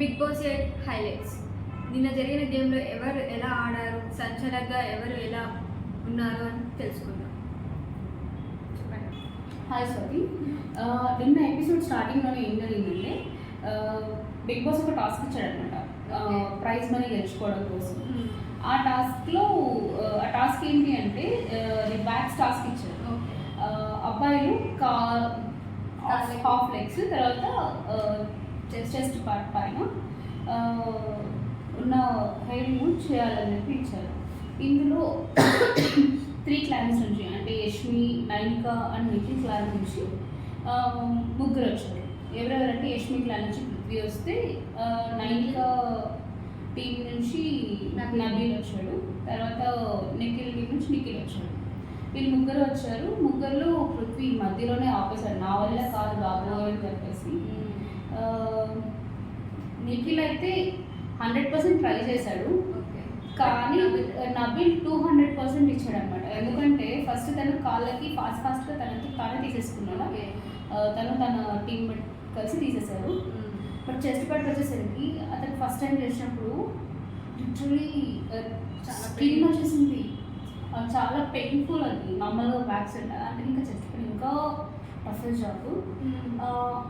Big boss eight highlights. నిన్న జరిగిన గేమ్లో ఎవరు ఎలా ఆడారు సంచలనంగా ఎవరు ఎలా ఉన్నారు అని తెలుసుకుందాం. హాయ్ ఆ, నిన్న ఎపిసోడ్ స్టార్టింగ్లోనే ఏం జరిగిందంటే బిగ్ బాస్ ఒక టాస్క్ ఇచ్చాడనమాట. ప్రైజ్ మనీ గెలుచుకోవడం కోసం. ఆ టాస్క్లో ఆ, టాస్క్ ఏంటి అంటే బ్యాక్స్ టాస్క్ ఇచ్చారు. అబ్బాయిలు కా. హాఫ్ లెగ్స్ తర్వాత చెస్ట్ పార్ట్ పైన ఉన్న హెయిర్ రిమూవ్ చేయాలని చెప్పి ఇచ్చారు. ఇందులో త్రీ క్లాన్స్ నుంచి అంటే యష్మి నైనిక అండ్ నిఖిల్ క్లాన్ నుంచి ముగ్గురు వచ్చారు. ఎవరెవరంటే యష్మి క్లాన్ నుంచి పృథ్వీ వస్తే నైనిక టీం నుంచి నబీల్. నబీల్ వచ్చాడు. తర్వాత నిఖిల్ టీం నుంచి నిఖిల్ వచ్చాడు. వీళ్ళు ముగ్గురు వచ్చారు. ముగ్గురులో పృథ్వీ మధ్యలోనే ఆపేశాడు నా వల్ల కాదు బాబు అని చెప్పేసి. నిఖిల్ అయితే హండ్రెడ్ పర్సెంట్ ట్రై చేశాడు. కానీ నబిల్ టూ హండ్రెడ్ పర్సెంట్ ఇచ్చాడు అనమాట ఎందుకంటే ఫస్ట్ తను కాళ్ళకి ఫాస్ట్ ఫాస్ట్గా తనకి తానే తీసేసుకున్నాడు. ఆ, తను తన టీం కలిసి తీసేశారు. బట్ చెస్ట్ పట్ వచ్చేసరికి అతను ఫస్ట్ టైం చేసినప్పుడు లిటరలీ చాలా స్కిన్. వచ్చేసింది. చాలా పెయిన్ఫుల్ అది. నార్మల్గా బ్యాక్ సైడ్ అంటే ఇంకా చెస్ట్ పైన ఇంకా టఫ్ జాబ్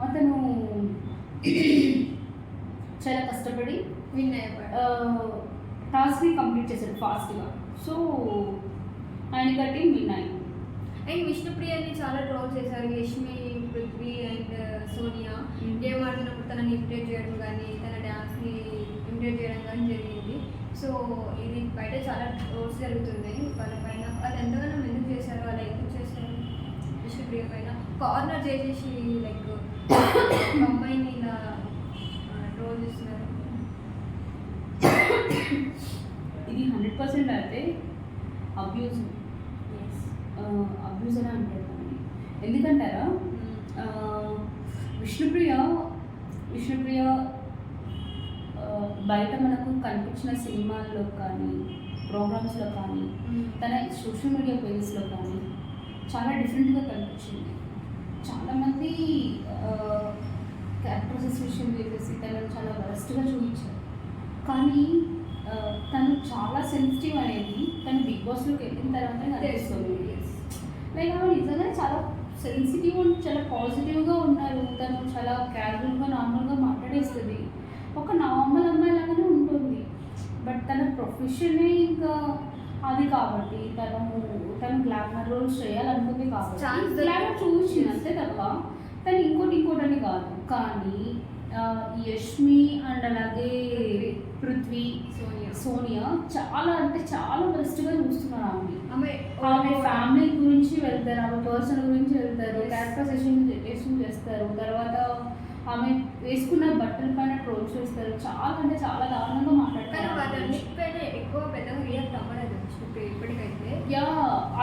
అతను చాలా కష్టపడి విన్ టాస్క్ని కంప్లీట్ చేశాడు ఫాస్ట్గా సో ఆయన కట్టి విన్ అయింది. అండ్ విష్ణుప్రియని చాలా ట్రోల్ చేశారు. యష్మి పృథ్వీ అండ్ సోనియా. గేమ్ ఆడుతున్నప్పుడు తనని ఇమిటేట్ చేయడం కానీ తన డ్యాన్స్ని ఇమిటేట్ చేయడం కానీ జరిగింది. సో ఇది బయట చాలా ట్రోల్స్ జరుగుతున్నాయి. వాళ్ళ పైన వాళ్ళు ఎంతగానో ఎందుకు చేశారు? వాళ్ళు ఎందుకు చేశారు? విష్ణుప్రియ పైన. కార్నర్ చేసేసి లైక్ అమ్మాయిని ఇలా ట్రోల్ చేస్తున్నారు. ఇది హండ్రెడ్ పర్సెంట్ అయితే అబ్యూజ్ అబ్యూజ్ అని అంటారు. ఎందుకంటారా? విష్ణుప్రియ విష్ణుప్రియ బయట మనకు కనిపించిన సినిమాల్లో కానీ ప్రోగ్రామ్స్లో కానీ తన సోషల్ మీడియా పేజెస్లో కానీ చాలా డిఫరెంట్గా కనిపించింది. చాలామంది క్యారెక్టర్ అసోసియేషన్ చేసేసి తనను చాలా వరస్ట్గా చూపించారు. కానీ తను చాలా సెన్సిటివ్ అనేది తను బిగ్ బాస్లోకి వెళ్ళిన తర్వాత తెలుస్తుంది. లైక్ ఆమె నిజంగానే చాలా సెన్సిటివ్ అండ్ చాలా పాజిటివ్గా ఉన్నారు. తను చాలా క్యాజువల్గా నార్మల్గా మాట్లాడేస్తుంది. ఒక నార్మల్ అమ్మాయి లాగానే ఉంటుంది. బట్ తన ప్రొఫెషనే ఇంకా అది కాబట్టి తను తను గ్లామర్ రోల్స్ చేయాలనుకుంది కాబట్టి. గ్లామర్ చూసింది అంతే తప్ప తను ఇంకోటి ఇంకోటి అని కాదు. కానీ యష్మి అండ్ అలాగే పృథ్వీ సోనియా. సోనియా చాలా అంటే చాలా వరస్ట్గా చూస్తున్నారు ఆమె ఆమె ఆమె ఫ్యామిలీ గురించి వెళ్తారు ఆమె పర్సన్ గురించి వెళ్తారు. క్యారెక్టర్ సెషన్ సెషన్ చేస్తారు తర్వాత ఆమె వేసుకున్న బట్టల పైన ట్రోల్స్ చేస్తారు. చాలా అంటే చాలా దారుణంగా మాట్లాడతారు ఎక్కువ పెద్దగా రియాక్ట్ అవ్వలేదు విష్ణుప్రియ ఇప్పటికైతే. యా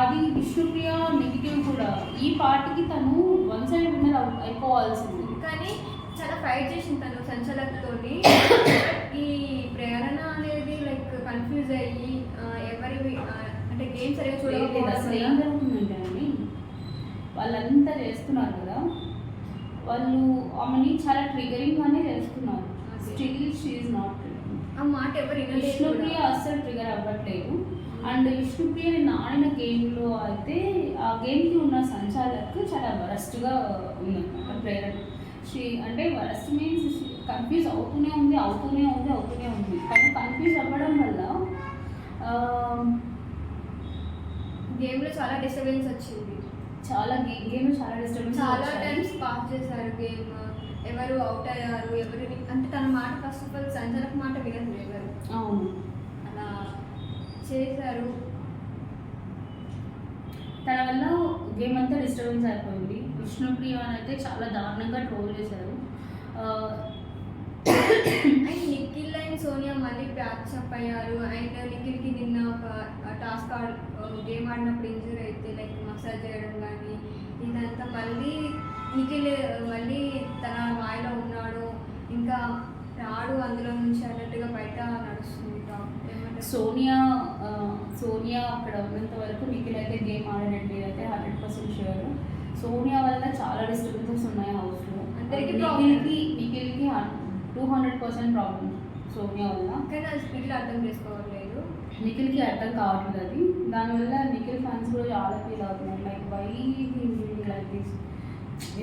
అది విష్ణుప్రియ నెగిటివ్ కూడా. ఈ పార్టీకి తను వన్ సైడ్ విన్నర్ అయిపోవాల్సింది. కానీ చాలా ఫైట్ చేసింది తను సంచలనతోని. ఈ ప్రేరణ అనేది లైక్ కన్ఫ్యూజ్ అయ్యి ఎవరి అంటే గేమ్ సరిగా అండి వాళ్ళంతా చేస్తున్నారు కదా. వాళ్ళు ఆమెని చాలా ట్రిగరింగ్ గానే చేస్తున్నారు Okay. స్టిల్ షీఈ్ నాట్ ఆ మాట ఎవరు విష్ణుప్రియ. అస్సలు ట్రిగర్ అవ్వట్లేదు. అండ్ విష్ణుప్రియ నిన్న ఆడిన గేమ్లో అయితే ఆ గేమ్కి ఉన్న సంచాలకు చాలా వరస్ట్గా ఉందన్నమాట ప్రేరణ. షీ అంటే వరస్ట్ మీన్స్ కన్ఫ్యూజ్ అవుతూనే ఉంది అవుతూనే ఉంది అవుతూనే ఉంది. కానీ కన్ఫ్యూజ్ అవ్వడం వల్ల ఆ, గేమ్లో చాలా డిస్టర్బెన్స్ వచ్చింది. చాలా గేమ్ చాలా డిస్టర్బెన్స్ చాలా టైమ్స్ పాస్ చేశారు గేమ్ ఎవరు అవుట్ అయ్యారు ఎవరు అంటే తన మాట ఫస్ట్ ఆఫ్ ఆల్ సంచలక మాట వినదు ఎవరు. అవును. అలా చేశారు. తన వల్ల గేమ్ అంతా డిస్టర్బెన్స్ అయిపోయింది. విష్ణుప్రియ అని అయితే చాలా దారుణంగా ట్రోల్ చేశారు. అండ్ నిఖిల్ అండ్ సోనియా మళ్ళీ ప్యాచ్ అప్ అయ్యారు అండ్ నిఖిల్కి నిన్న ఒక టాస్క్ ఆడ్ గేమ్ ఆడినప్పుడు ఇంజూరీ అయితే లైక్ మసాజ్ చేయడం కానీ ఇదంతా మళ్ళీ నిఖిల్ మళ్ళీ తన మాయలో ఉన్నాడు. ఇంకా రాడు అందులో నుంచి అన్నట్టుగా బయట నడుస్తుంది సోనియా సోనియా అక్కడ ఉన్నంత వరకు నిఖిల్ అయితే గేమ్ ఆడడండి అయితే హండ్రెడ్ పర్సెంట్ షూర్ సోనియా వల్ల చాలా డిస్టర్బెన్సెస్ ఉన్నాయి హౌస్లో. నిఖిల్కి నిఖిల్కి two hundred percent problem Sonia వల్ల? కానీ అది స్పీడ్లో అర్థం చేసుకోవట్లేదు నిఖిల్కి అర్థం కావట్లేదు అది. దానివల్ల నిఖిల్ ఫ్యాన్స్ కూడా చాలా ఫీల్ అవుతున్నారు. లైక్ వై లైక్ దిస్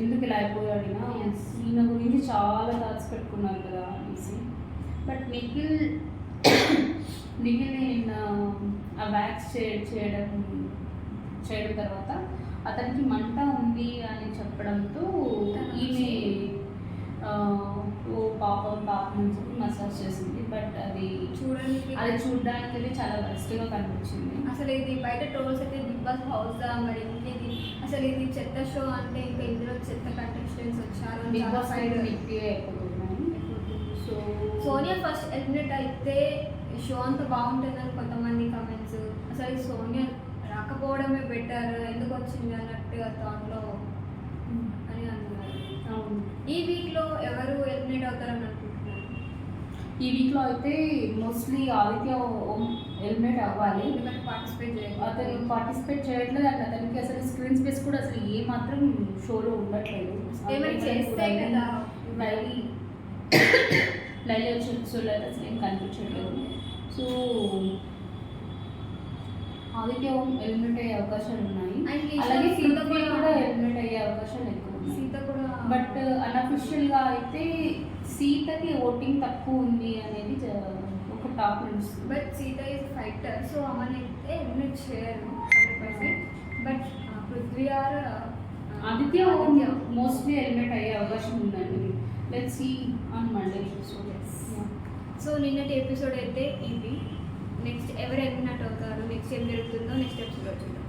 ఎందుకు ఇలా అయిపోయాడు ఈయన? గురించి చాలా థాట్స్ పెట్టుకున్నారు కదా అనేసి. బట్ నిఖిల్ నిఖిల్ నిన్న ఆ వ్యాక్స్ చేయడం చేయడం తర్వాత అతనికి మంట ఉంది అని చెప్పడంతో ఈమె ఓ పాపం పాపం అని మసాజ్ చేసింది. బట్ అది చూడడానికి అది చూడడానికి చాలా బెస్ట్గా కనిపించింది. అసలు ఇది బయట ట్రోల్స్ అయితే బిగ్ బాస్ హౌస్ మరి ఇంకేది అసలు ఇది చెత్త షో అంటే ఇంకా ఇందులో చెత్త కంటెస్టెంట్స్ వచ్చారు Bigg Boss side so Sonia first eliminate అయితే షో అంత బాగుంటుందని కొంతమంది కమెంట్స్ అసలు సోనియా రాకపోవడమే బెటర్ ఎందుకు వచ్చింది అన్నట్టుగా థాట్లో ఈ వీక్లో ఎవరు ఎలిమినేట్ అవుతారని అనుకుంటున్నారు? ఈ వీక్లో అయితే మోస్ట్లీ ఆదిత్య ఎలిమినేట్ అవ్వాలి. ఎందుకంటే పార్టిసిపేట్ అతను చేయాలి పార్టిసిపేట్ చేయట్లేదు అండ్ అతనికి అసలు స్క్రీన్ స్పేస్ కూడా అసలు ఏ మాత్రం షోలో ఉండట్లేదు. ఏమైనా చేస్తే కదా. లైలీ లైలీ వచ్చే ఎపిసోడ్లో అయితే అసలు ఏం కనిపించట్లేదు. సో ఆదిత్య ఎలిమినేట్ అయ్యే అవకాశాలు ఉన్నాయి. అలాగే show సీత పృథ్వీ కూడా- ఎలిమినేట్ అయ్యే అవకాశాలు ఎక్కువ బట్ అన్అఫిషియల్గా అయితే సీతకి ఓటింగ్ తక్కువ ఉంది అనేది ఒక టాప్ నడుస్తుంది but Seetha is fighter so ఆమెను అయితే ఎలిమినేట్ చేయరు hundred percent but Prithvi or Aditya mostly eliminate అయ్యే అవకాశం ఉందండి. Let see on Monday so so నిన్నటి ఎపిసోడ్ అయితే ఇది. నెక్స్ట్ ఎవరు ఎలిమినేట్ అవుతారు నెక్స్ట్ ఏం జరుగుతుందో నెక్స్ట్ ఎపిసోడ్ చూద్దాం.